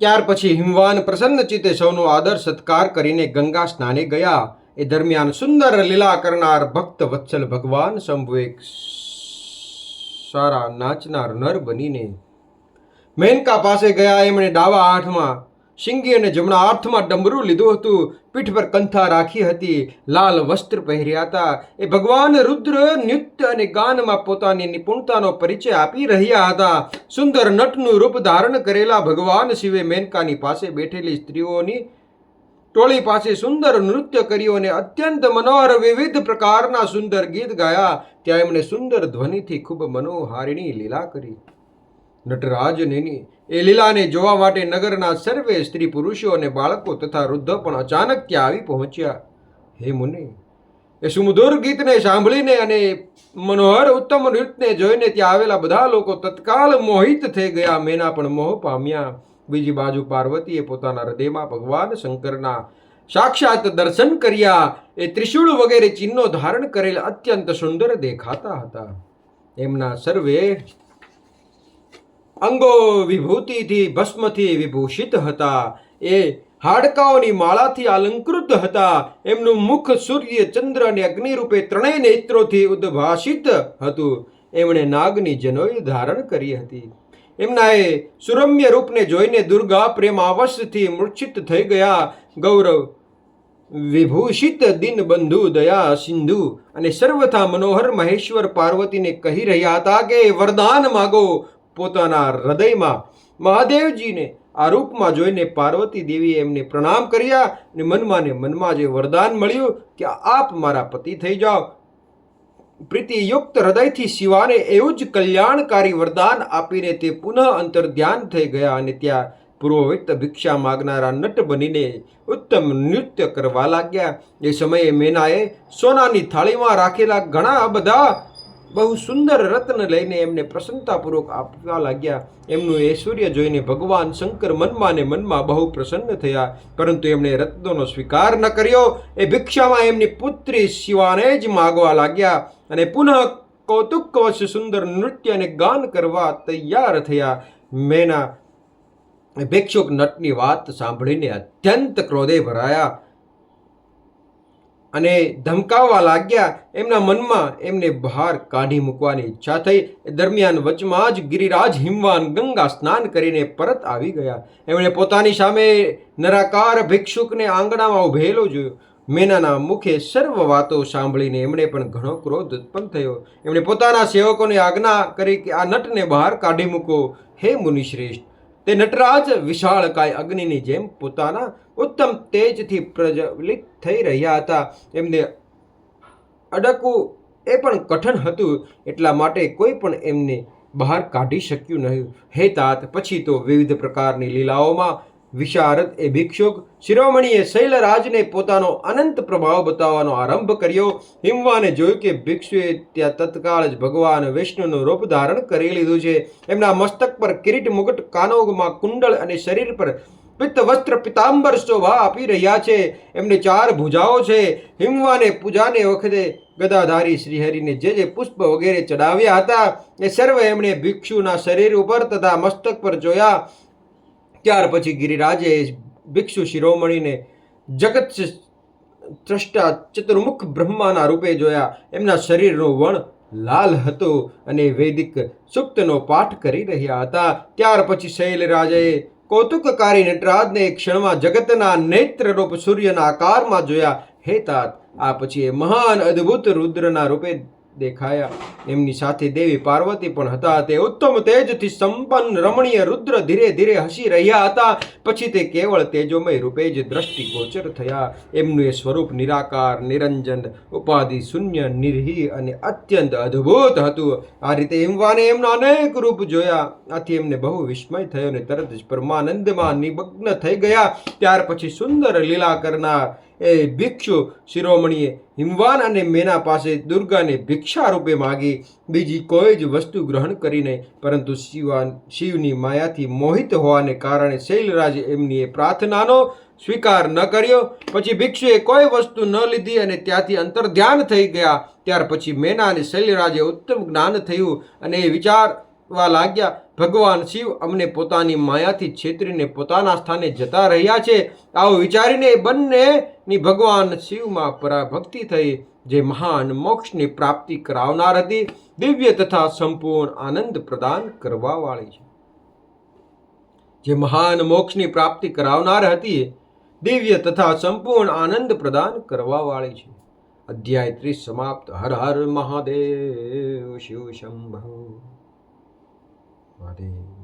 ત્યાર પછી હિમવાન પ્રસન્ન ચિત્તે સૌનો આદર સત્કાર કરીને ગંગા સ્નાને ગયા. એ દરમિયાન સુંદર લીલા કરનાર ભક્ત વત્સલ ભગવાન શંભુ સારા નાચનાર નર બનીને મેનકા પાસે ગયા. એમણે ડાવા હાથમાં શિંગી અને જમણા હાથમાં ડમરું લીધું હતું. પીઠ પર કંથા રાખી હતી. લાલ વસ્ત્ર પહેર્યા હતા. એ ભગવાન રુદ્ર નૃત્ય અને ગાનમાં પોતાની નિપુણતાનો પરિચય આપી રહ્યા હતા. સુંદર નટનું રૂપ ધારણ કરેલા ભગવાન શિવે મેનકાની પાસે બેઠેલી સ્ત્રીઓની ટોળી પાસે સુંદર નૃત્ય કર્યું અને અત્યંત મનોહર વિવિધ પ્રકારના સુંદર ગીત ગાયા. ત્યાં એમણે સુંદર ધ્વનિથી ખૂબ મનોહારિણી લીલા કરી. નટરાજની એ લીલાને જોવા માટે નગરના સર્વે સ્ત્રી પુરુષો અને બાળકો તથા વૃદ્ધો પણ અચાનક ત્યાં આવી પહોંચ્યા. હે મુનિ, એ સુમધુર ગીતને સાંભળીને અને મનોહર ઉત્તમ નૃત્યને જોઈને ત્યાં આવેલા બધા લોકો તત્કાલ મોહિત થઈ ગયા. મેના પણ મોહ પામ્યા. બીજી બાજુ પાર્વતીએ પોતાના હૃદયમાં ભગવાન શંકરના સાક્ષાત દર્શન કર્યા. એ ત્રિશૂળ વગેરે ચિહ્નો ધારણ કરેલ અત્યંત સુંદર દેખાતા હતા. એમના સર્વે અંગો વિભૂતિથી ભસ્મથી વિભૂષિત હતા. એ હાડકાઓની માળાથી અલંકૃત હતા. એમનું મુખ સૂર્ય, ચંદ્ર અને અગ્નિ રૂપે ત્રણેય નેત્રોથી ઉદ્ભાષિત હતું. એમણે નાગની જનોઈ ધારણ કરી હતી. એમના એ સુરમ્ય રૂપને જોઈને દુર્ગા પ્રેમાવશથી મૂર્છિત થઈ ગયા. ગૌરવ વિભૂષિત દિનબંધુ દયા સિંધુ અને સર્વથા મનોહર મહેશ્વર પાર્વતીને કહી રહ્યા હતા કે, વરદાન માગો પોતાના હૃદયમાં મહાદેવજીને આ રૂપમાં જોઈને પાર્વતી દેવીએ એમને પ્રણામ કર્યા અને મનમાં ને મનમાં જે વરદાન મળ્યું કે આપ મારા પતિ થઈ જાઓ. પ્રીતિયુક્ત હૃદયથી શિવાને એવું જ કલ્યાણકારી વરદાન આપીને તે પુનઃ અંતર ધ્યાન થઈ ગયા અને ત્યાં પુરોહિત ભિક્ષા માગનારા નટ બનીને ઉત્તમ નૃત્ય કરવા લાગ્યા. એ સમયે મેનાએ સોનાની થાળીમાં રાખેલા ઘણા બધા બહુ સુંદર રત્ન લઈને એમને પ્રસન્નતાપૂર્વક આપવા લાગ્યા. એમનું ઐશ્વર્ય જોઈને ભગવાન શંકર મનમાં ને મનમાં બહુ પ્રસન્ન થયા. પરંતુ એમણે રત્નોનો સ્વીકાર ન કર્યો. એ ભિક્ષામાં એમની પુત્રી શિવાને જ માગવા લાગ્યા અને પુનઃ કૌતુકવશ સુંદર નૃત્ય અને ગાન કરવા તૈયાર થયા. મેના ભિક્ષુક નટની વાત સાંભળીને અત્યંત ક્રોધે ભરાયા. અને ધમકાવવા લાગ્યા. એમના મનમાં એમને બહાર કાઢી મૂકવાની ઈચ્છા થઈ. દરમિયાન વચમાં જ ગિરિરાજ હિમવાન ગંગા સ્નાન કરીને પરત આવી ગયા. એમણે પોતાની સામે નરાકાર ભિક્ષુકને આંગણામાં ઉભેલો જોયો. મેનાના મુખે સર્વ વાતો સાંભળીને એમણે પણ ઘણો ક્રોધ ઉત્પન્ન થયો. એમણે પોતાના સેવકોને આજ્ઞા કરી કે આ નટને બહાર કાઢી મૂકો. હે મુનિશ્રેષ્ઠ તે નટરાજ વિશાળકાય અગ્નિની જેમ પોતાના ઉત્તમ તેજથી પ્રજ્વલિત થઈ રહ્યા હતા. એમને અડકવું એ પણ કઠણ હતું, એટલા માટે કોઈ પણ એમને બહાર કાઢી શક્યું નહીં. હે તાત, પછી તો વિવિધ પ્રકારની લીલાઓમાં વિશારદ એ ભિક્ષુક શિરોમણીએ શૈલરાજને પોતાનો અનંત પ્રભાવ બતાવવાનો આરંભ કર્યો. હિમવાને જોયું કે ભિક્ષુએ ત્યાં તત્કાળ જ ભગવાન વિષ્ણુનું રૂપ ધારણ કરી લીધું છે. એમના મસ્તક પર કિરીટ મુગટ કાનોગમાં કુંડળ અને શરીર પર પિત્ત વસ્ત્ર પિતાંબર શોભા આપી રહ્યા છે. એમને ચાર ભુજાઓ છે. હિમવાને પૂજાને વખતે ગદાધારી શ્રીહરિને જે જે પુષ્પ વગેરે ચડાવ્યા હતા, એ સર્વ એમણે ભિક્ષુના શરીર ઉપર તથા મસ્તક પર જોયા. ત્યાર પછી ગિરિરાજે ભિક્ષુ શિરોમણીને જગત ત્રષ્ટા ચતુર્મુખ બ્રહ્માના રૂપે જોયા. એમના શરીરનું વણ લાલ હતું અને વૈદિક સુક્તનો પાઠ કરી રહ્યા હતા. ત્યાર પછી શૈલરાજે કૌતુકકારી નટરાજને ક્ષણમાં જગતના નેત્ર રૂપ સૂર્યના આકારમાં જોયા. હેતાત આ પછી એ મહાન અદ્ભુત રુદ્રના રૂપે દેખાયા. એમની સાથે દેવી પાર્વતી પણ હતા. તે ઉત્તમ તેજથી સંપન્ન રમણીય રુદ્ર ધીરે ધીરે હસી રહ્યા હતા. પછી તે કેવળ તેજોમય રૂપે જ દ્રષ્ટિગોચર થયા. એમનું એ સ્વરૂપ નિરાકાર, નિરંજન, ઉપાધિ શૂન્ય, નિર્હી અને અત્યંત અદ્ભુત હતું. આ રીતે હિમવાને એમના અનેક રૂપ જોયા. આથી એમને બહુ વિસ્મય થયો અને તરત જ પરમાનંદમાં નિમગ્ન થઈ ગયા. ત્યાર પછી સુંદર લીલા કરનાર એ ભિક્ષુ શિરોમણીએ હિમવાન અને મેના પાસે દુર્ગાને ભિક્ષા રૂપે માગી બીજી કોઈ જ વસ્તુ ગ્રહણ કરી નહીં, પરંતુ શિવાન શિવની માયાથી મોહિત હોવાને કારણે શૈલરાજે એમની એ પ્રાર્થનાનો સ્વીકાર ન કર્યો. પછી ભિક્ષુએ કોઈ વસ્તુ ન લીધી અને ત્યાંથી અંતર્ધ્યાન થઈ ગયા. ત્યાર પછી મેના અને શૈલરાજે ઉત્તમ જ્ઞાન થયું અને એ વિચાર વિચારવા લાગ્યા. ભગવાન શિવ અમને પોતાની માયાથી છેતરીને પોતાના સ્થાને જતા રહ્યા છે. આવું વિચારીને બંનેની ભગવાન શિવમાં પરાભક્તિ થઈ, જે મહાન મોક્ષની પ્રાપ્તિ કરાવનાર હતી. દિવ્ય તથા સંપૂર્ણ આનંદ પ્રદાન કરવાવાળી છે. જે મહાન મોક્ષની પ્રાપ્તિ કરાવનાર હતી દિવ્ય તથા સંપૂર્ણ આનંદ પ્રદાન કરવાવાળી છે. અધ્યાય ત્રીસ સમાપ્ત. હર હર મહાદેવ, શિવ શંભો. મહાદેવ